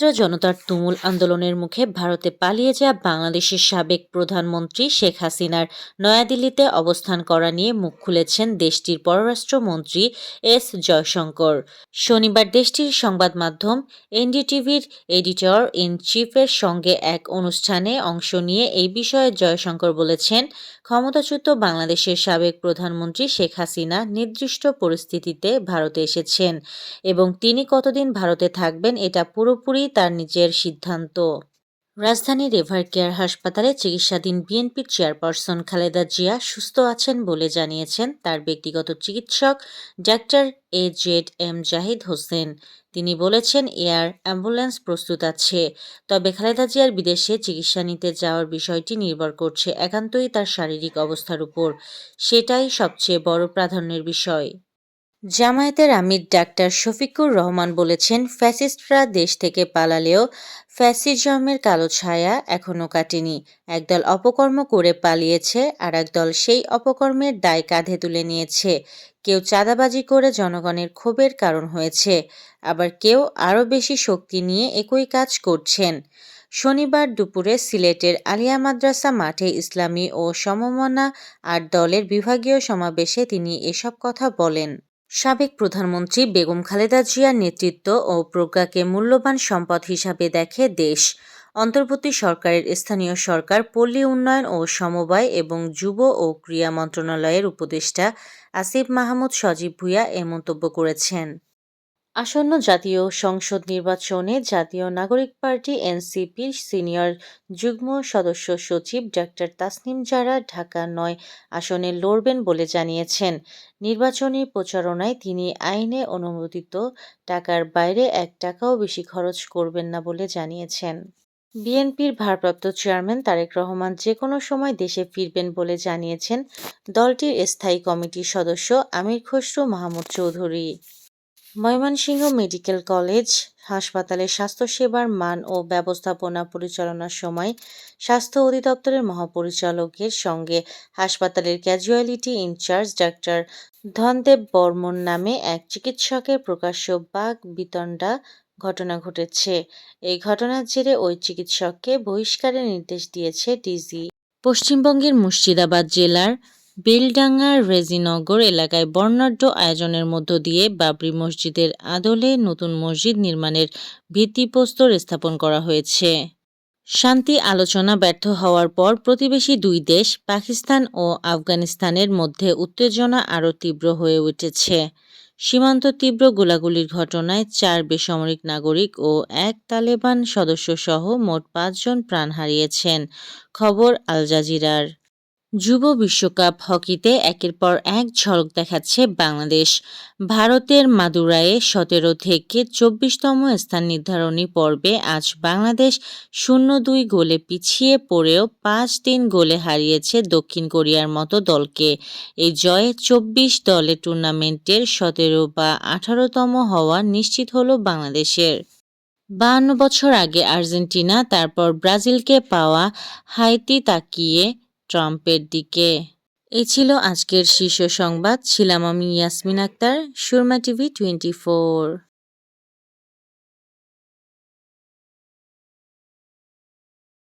জনতার তুমুল আন্দোলনের মুখে ভারতে পালিয়ে যাওয়া বাংলাদেশের সাবেক প্রধানমন্ত্রী শেখ হাসিনার নয়াদিল্লিতে অবস্থান করা নিয়ে মুখ খুলেছেন দেশটির পররাষ্ট্রমন্ত্রী এস জয়শঙ্কর। শনিবার দেশটির সংবাদ মাধ্যম এনডিটিভির এডিটর ইন চিফের সঙ্গে এক অনুষ্ঠানে অংশ নিয়ে এই বিষয়ে জয়শঙ্কর বলেছেন, ক্ষমতাচ্যুত বাংলাদেশের সাবেক প্রধানমন্ত্রী শেখ হাসিনা নির্দিষ্ট পরিস্থিতিতে ভারতে এসেছেন এবং তিনি কতদিন ভারতে থাকবেন এটা পুরোপুরি তার নিজের সিদ্ধান্ত। রাজধানীর এভার কেয়ার হাসপাতালে চিকিৎসাধীন বিএনপির চেয়ারপারসন খালেদা জিয়া সুস্থ আছেন বলে জানিয়েছেন তার ব্যক্তিগত চিকিৎসক doctor A Z M Zahid Hossain. তিনি বলেছেন, এয়ার অ্যাম্বুলেন্স প্রস্তুত আছে, তবে খালেদা জিয়ার বিদেশে চিকিৎসা নিতে যাওয়ার বিষয়টি নির্ভর করছে একান্তই তার শারীরিক অবস্থার উপর। সেটাই সবচেয়ে বড় প্রাধান্যের বিষয়। জামায়াতের আমির ডাক্তার শফিকুর রহমান বলেছেন, ফ্যাসিস্টরা দেশ থেকে পালালেও ফ্যাসিজমের কালো ছায়া এখনও কাটেনি। একদল অপকর্ম করে পালিয়েছে আর একদল সেই অপকর্মের দায় কাঁধে তুলে নিয়েছে। কেউ চাঁদাবাজি করে জনগণের ক্ষোভের কারণ হয়েছে, আবার কেউ আরও বেশি শক্তি নিয়ে একই কাজ করছেন। শনিবার দুপুরে সিলেটের আলিয়া মাদ্রাসা মাঠে ইসলামী ও সমমনা আর দলের বিভাগীয় সমাবেশে তিনি এসব কথা বলেন। সাবেক প্রধানমন্ত্রী বেগম খালেদা জিয়ার নেতৃত্ব ও প্রজ্ঞাকে মূল্যবান সম্পদ হিসাবে দেখে দেশ। অন্তর্বর্তী সরকারের স্থানীয় সরকার, পল্লী উন্নয়ন ও সমবায় এবং যুব ও ক্রীড়া মন্ত্রণালয়ের উপদেষ্টা আসিফ মাহমুদ সজীব ভুঁইয়া এ মন্তব্য করেছেন। আসন্ন জাতীয় সংসদ নির্বাচনে জাতীয় নাগরিক পার্টি এনসিপির সিনিয়র যুগ্ম সদস্য সচিব ডাক্তার তাসনিম জারা ঢাকা নয় আসনে লড়বেন বলে জানিয়েছেন। নির্বাচনী প্রচারণায় তিনি আইনে অনুমোদিত, টাকার বাইরে এক টাকাও বেশি খরচ করবেন না বলে জানিয়েছেন। বিএনপির ভারপ্রাপ্ত চেয়ারম্যান তারেক রহমান যে কোনো সময় দেশে ফিরবেন বলে জানিয়েছেন দলটির স্থায়ী কমিটির সদস্য আমির খসরু মাহমুদ চৌধুরী। ময়মনসিংহ মেডিকেল কলেজ হাসপাতালে স্বাস্থ্যসেবার মান ও ব্যবস্থাপনা পরিচালনার সময় স্বাস্থ্য অধিদপ্তরের মহাপরিচালকের সঙ্গে হাসপাতালের casualty in charge doctor Dhanadev Barman নামে এক চিকিৎসকের প্রকাশ্য বাক বিতণ্ডা ঘটনা ঘটেছে। এই ঘটনার জেরে ওই চিকিৎসককে বহিষ্কারের নির্দেশ দিয়েছে ডিজি। পশ্চিমবঙ্গের মুর্শিদাবাদ জেলার বেলডাঙ্গার রেজিনগর এলাকায় বর্ণাঢ্য আয়োজনের মধ্য দিয়ে বাবরি মসজিদের আদলে নতুন মসজিদ নির্মাণের ভিত্তিপ্রস্তর স্থাপন করা হয়েছে। শান্তি আলোচনা ব্যর্থ হওয়ার পর প্রতিবেশী দুই দেশ, পাকিস্তান ও আফগানিস্তানের মধ্যে উত্তেজনা আরও তীব্র হয়ে উঠেছে। সীমান্ত তীব্র গোলাগুলির ঘটনায় চার বেসামরিক নাগরিক ও এক তালেবান সদস্যসহ মোট পাঁচজন প্রাণ হারিয়েছেন, খবর আল জাজিরার। যুব বিশ্বকাপ হকিতে একের পর এক ঝলক দেখাচ্ছে বাংলাদেশ। ভারতের মাদুরায়ে সতেরো থেকে চব্বিশতম স্থান নির্ধারণী পর্বে আজ বাংলাদেশ শূন্য দুই গোলে পিছিয়ে পড়েও পাঁচ তিন গোলে হারিয়েছে দক্ষিণ কোরিয়ার মতো দলকে। এই জয়ে চব্বিশ দলে টুর্নামেন্টের সতেরো বা আঠারোতম হওয়া নিশ্চিত হলো বাংলাদেশের। বাহান্ন বছর আগে আর্জেন্টিনা, তারপর ব্রাজিলকে পাওয়া হাইতি তাকিয়ে ট্রাম্পের দিকে। এই ছিল আজকের শীর্ষ সংবাদ। ছিলাম আমি Yasmin Akter, Surma TV twenty four.